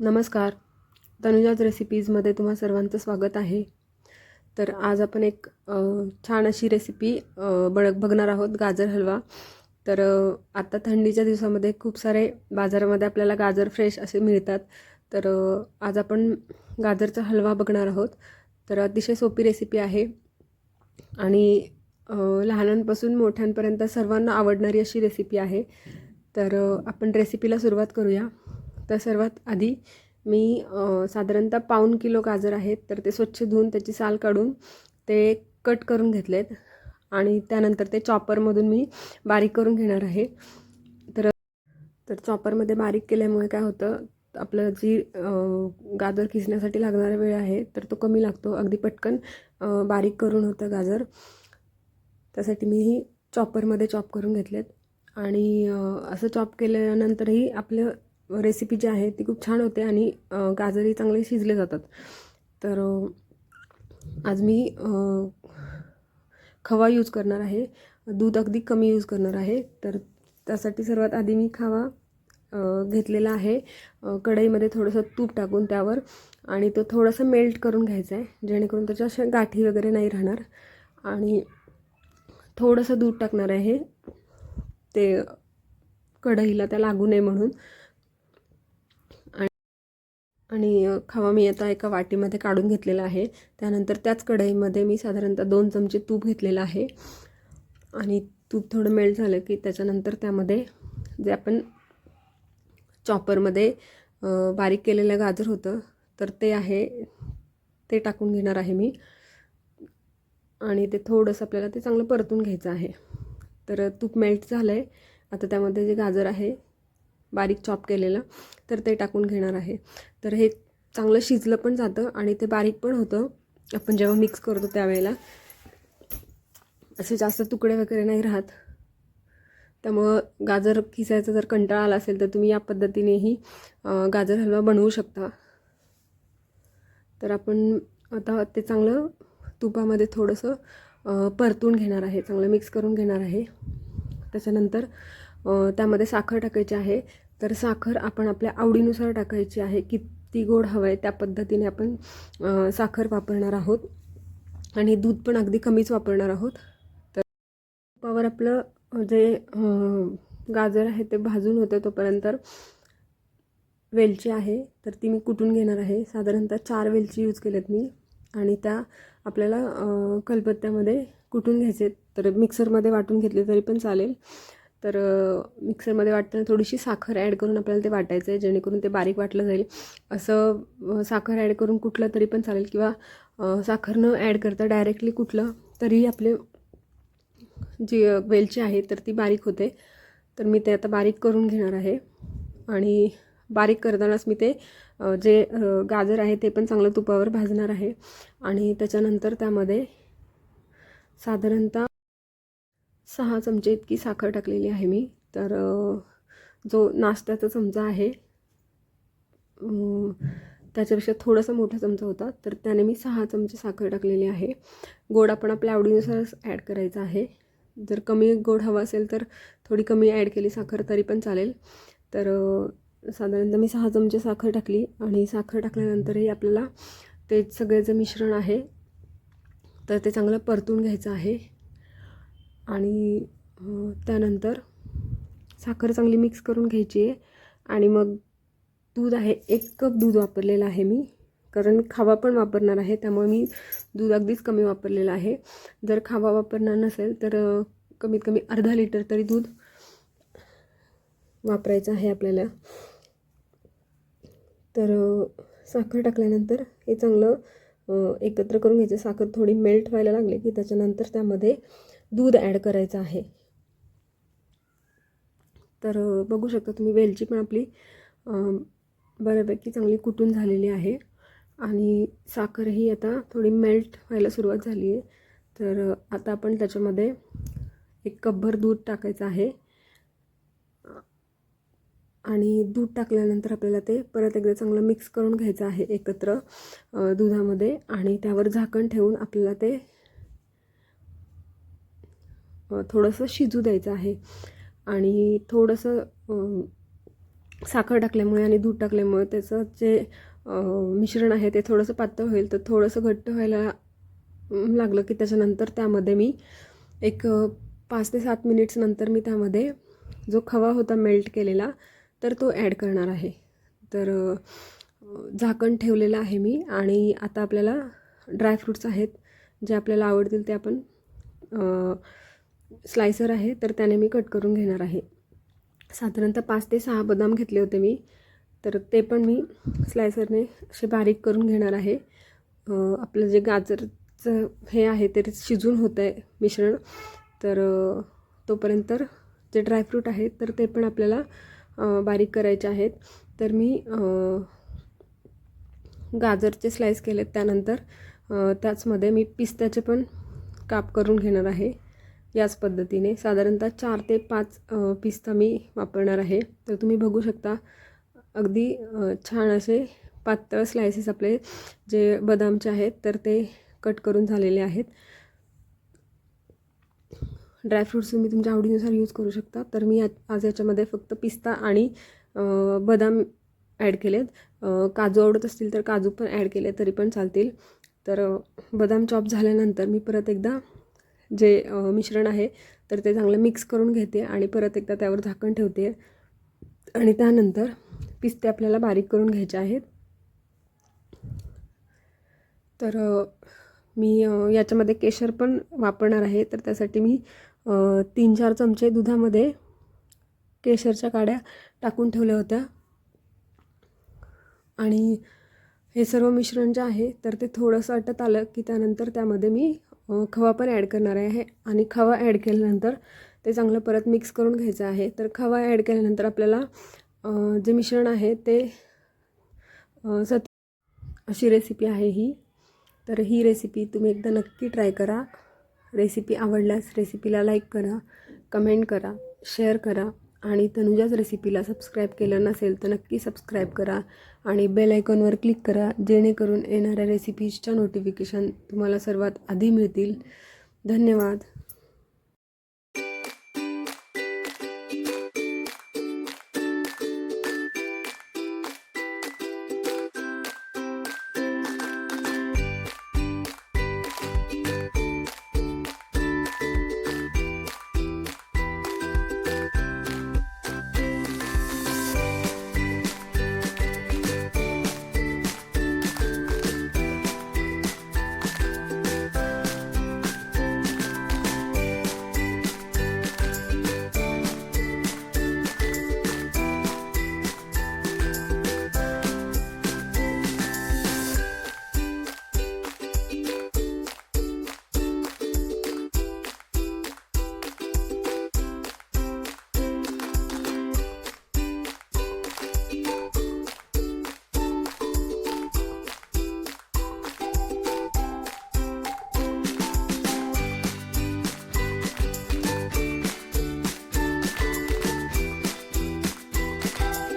नमस्कार. तनुजाज रेसिपीजमध्ये तुम्हा सर्वांचं स्वागत आहे. तर आज आपण एक छान अशी रेसिपी अ, बळ बघणार आहोत गाजर हलवा. तर आत्ता थंडीच्या दिवसामध्ये खूप सारे बाजारामध्ये आपल्याला गाजर फ्रेश असे मिळतात. तर आज आपण गाजरचा हलवा बघणार आहोत. तर अतिशय सोपी रेसिपी आहे. आणि लहानांपासून मोठ्यांपर्यंत सर्वांना आवडणारी अशी रेसिपी आहे. तर आपण रेसिपीला सुरुवात करूया. तर सर्वात आधी मी साधारणतः पाऊण किलो गाजर आहेत तर ते स्वच्छ धुवून त्याची साल काढून ते कट करून घेतलेत आणि त्यानंतर ते चॉपरमधून मी बारीक करून घेणार आहे. तर तर चॉपरमध्ये बारीक केल्यामुळे काय होतं आपलं जी गाजर किसण्यासाठी लागणारा वेळ आहे तर तो कमी लागतो. अगदी पटकन बारीक करून होतं गाजर. त्यासाठी मी ही चॉपरमध्ये चॉप करून घेतलेत. आणि असं चॉप केल्यानंतरही आपलं रेसिपी जी आहे ती खूप छान होते आणि गाजरही चांगले शिजले जातात. तर आज मी खवा यूज करणार आहे. दूध अगदी कमी यूज करणार आहे. तर त्यासाठी सर्वात आधी मी खवा घेतलेला आहे. कढईमध्ये थोडंसं तूप टाकून त्यावर आणि तो थोडासा मेल्ट करून घ्यायचा आहे जेणेकरून त्याच्या अशा गाठी वगैरे नाही राहणार. आणि थोडंसं दूध टाकणार आहे. ते कढईला त्या लागू नये म्हणून. आणि खवा मी आता एका वाटीमध्ये काढून घेतलेला आहे. त्यानंतर त्याच कढईमध्ये मी साधारणतः दोन चमचे तूप घेतलेलं आहे. आणि तूप थोडं मेल्ट झालं की त्याच्यानंतर त्यामध्ये जे आपण चॉपरमध्ये बारीक केलेलं गाजर होतं तर ते आहे ते टाकून घेणार आहे मी. आणि ते थोडंसं आपल्याला ते चांगलं परतून घ्यायचं आहे. तर तूप मेल्ट झालं आहे आता त्यामध्ये जे गाजर आहे बारीक चॉप केलेलं तर ते टाकून घेणार आहे. तर हे चांगलं शिजलं पण जातं आणि ते बारीक पण होतं. आपण जेव्हा मिक्स करतो त्यावेळेला. असे जास्त तुकडे वगैरे नाही राहत. त्यामुळं गाजर किसायचा जर कंटाळा आला असेल तर तुम्ही या पद्धतीनेही गाजर हलवा बनवू शकता. तर आपण आता ते चांगलं तुपामध्ये थोडंसं परतून घेणार आहे. चांगलं मिक्स करून घेणार आहे. त्याच्यानंतर त्यामध्ये साखर टाकायची आहे. तर साखर आपण आपल्या आवडीनुसार टाकायची आहे. किती गोड हवं आहे त्या पद्धतीने आपण साखर वापरणार आहोत. आणि दूध पण अगदी कमीच वापरणार आहोत. तर तुपावर आपलं जे गाजर आहे ते भाजून होते तोपर्यंत वेलची आहे. तर ती मी कुटून घेणार आहे. साधारणतः चार वेलची यूज केल्यात मी. आणि त्या आपल्याला अ, कलपत्त्यामध्ये कुटून घ्यायचे. तर मिक्सरमध्ये वाटून घेतले तरी पण चालेल. तर मिक्सरमध्ये वाटताना थोडीशी साखर ॲड करून आपल्याला ते वाटायचं आहे जेणेकरून ते बारीक वाटलं जाईल. असं साखर ॲड करून कुठलं तरी पण चालेल किंवा साखर न ॲड करता डायरेक्टली कुठलं तरी आपले जी वेलची आहे तर ती बारीक होते. तर मी ते आता बारीक करून घेणार आहे. आणि बारीक करतानाच मी ते जे गाजर आहे ते पण चांगलं तुपावर भाजणार आहे. आणि त्याच्यानंतर त्यामध्ये साधारणतः सहा चमचे इतकी साखर टाकलेली आहे मी. तर जो नाश्त्याचा चमचा आहे त्याच्यापेक्षा थोडासा मोठा चमचा होता. तर त्याने मी सहा चमचे साखर टाकलेली आहे. गोड आपण आपल्या आवडीनुसारच ॲड करायचा आहे. जर कमी गोड हवा असेल तर थोडी कमी ॲड केली साखर तरी पण चालेल. तर साधारणतः मी सहा चमचे साखर टाकली आणि साखर टाकल्यानंतरही आपल्याला ते सगळं जे मिश्रण आहे. तर ते चांगलं परतून घ्यायचं आहे. आणि त्यानंतर साखर चांगली मिक्स करून घ्यायची आहे. आणि मग दूध आहे एक कप दूध वापरलेलं आहे मी. कारण मी खावा पण वापरणार आहे त्यामुळे मी दूध अगदीच कमी वापरलेलं आहे. जर खावा वापरणार नसेल तर कमीत कमी अर्धा लिटर तरी दूध वापरायचं आहे आपल्याला. तर साखर टाकल्यानंतर हे चांगलं एकत्र करून घ्यायचं. साखर थोडी मेल्ट व्हायला लागली की त्याच्यानंतर त्यामध्ये दूध ॲड करायचं आहे. तर बघू शकता तुम्ही वेलची पण आपली बऱ्यापैकी चांगली कुटून झालेली आहे. आणि साखरही आता थोडी मेल्ट व्हायला सुरुवात झाली आहे. तर आता आपण त्याच्यामध्ये एक कपभर दूध टाकायचं आहे. आणि दूध टाकल्यानंतर आपल्याला ते परत एकदा चांगलं मिक्स करून घ्यायचं आहे एकत्र दुधामध्ये. आणि त्यावर झाकण ठेवून आपल्याला ते थोडंसं शिजू द्यायचं आहे. आणि थोडंसं साखर टाकल्यामुळे आणि दूध टाकल्यामुळे त्याचं जे मिश्रण आहे ते थोडंसं पातळ होईल. तर थोडंसं घट्ट व्हायला लागलं की त्याच्यानंतर त्यामध्ये मी एक पाच ते सात मिनिट्स नंतर मी त्यामध्ये जो खवा होता मेल्ट केलेला तर तो ॲड करणार आहे. तर झाकण ठेवलेलं आहे मी आणि आता आपल्याला ड्रायफ्रूट्स आहेत जे आपल्याला आवडतील ते आपण स्लायसर आहे तर त्याने मी कट करून घेणार आहे. साधारणतः पाच ते सहा बदाम घेतले होते मी तर ते पण मी स्लायसरने असे बारीक करून घेणार आहे. आपलं जे गाजरचं हे आहे ते शिजून होतं आहे मिश्रण तर तोपर्यंत जे ड्रायफ्रूट आहेत तर ते पण आपल्याला बारीक करायचे आहेत. तर मी गाजरचे स्लाईस केलेत त्यानंतर त्याचमध्ये मी पिस्त्याचे पण काप करून घेणार आहे. याच पद्धतीने साधारणतः चार ते पाच पिस्ता मी वापरणार आहे. तर तुम्ही बघू शकता अगदी छान असे पातळ स्लायसेस आपले जे बदामचे आहेत तर ते कट करून झालेले आहेत. ड्रायफ्रूट्स तुम्ही तुमच्या आवडीनुसार यूज करू शकता. तर मी या- आज याच्यामध्ये फक्त पिस्ता आणि बदाम ॲड केलेत. काजू आवडत असतील तर काजू पण ॲड केले तरी पण चालतील. तर बदाम चॉप झाल्यानंतर मी परत एकदा जे मिश्रण आहे तर ते चांगलं मिक्स करून घेते आणि परत एकदा त्यावर झाकण ठेवते. आणि त्यानंतर पिस्ते आपल्याला बारीक करून घ्यायचे आहेत. तर मी याच्यामध्ये केशर पण वापरणार आहे. तर त्यासाठी मी तीन चार चमचे दुधामध्ये केशरच्या काड्या टाकून ठेवल्या होत्या. आणि हे सर्व मिश्रण जे आहे तर ते थोडंसं अटत आलं की त्यानंतर त्यामध्ये मी खवा पण ॲड करणार आहे आणि खवा ॲड केल्यानंतर ते चांगलं परत मिक्स करून घ्यायचं आहे. तर खवा ॲड केल्यानंतर आपल्याला जे मिश्रण आहे ते सत अशी रेसिपी आहे ही. तर ही रेसिपी तुम्ही एकदा नक्की ट्राय करा. रेसिपी आवडल्यास रेसिपीला लाईक करा कमेंट करा शेअर करा. आणि तनुजाच रेसिपीला सबस्क्राईब केलं नसेल तर नक्की सबस्क्राईब करा आणि बेल आयकॉनवर क्लिक करा जेणेकरून येणाऱ्या रेसिपीजच्या नोटिफिकेशन तुम्हाला सर्वात आधी मिळतील. धन्यवाद.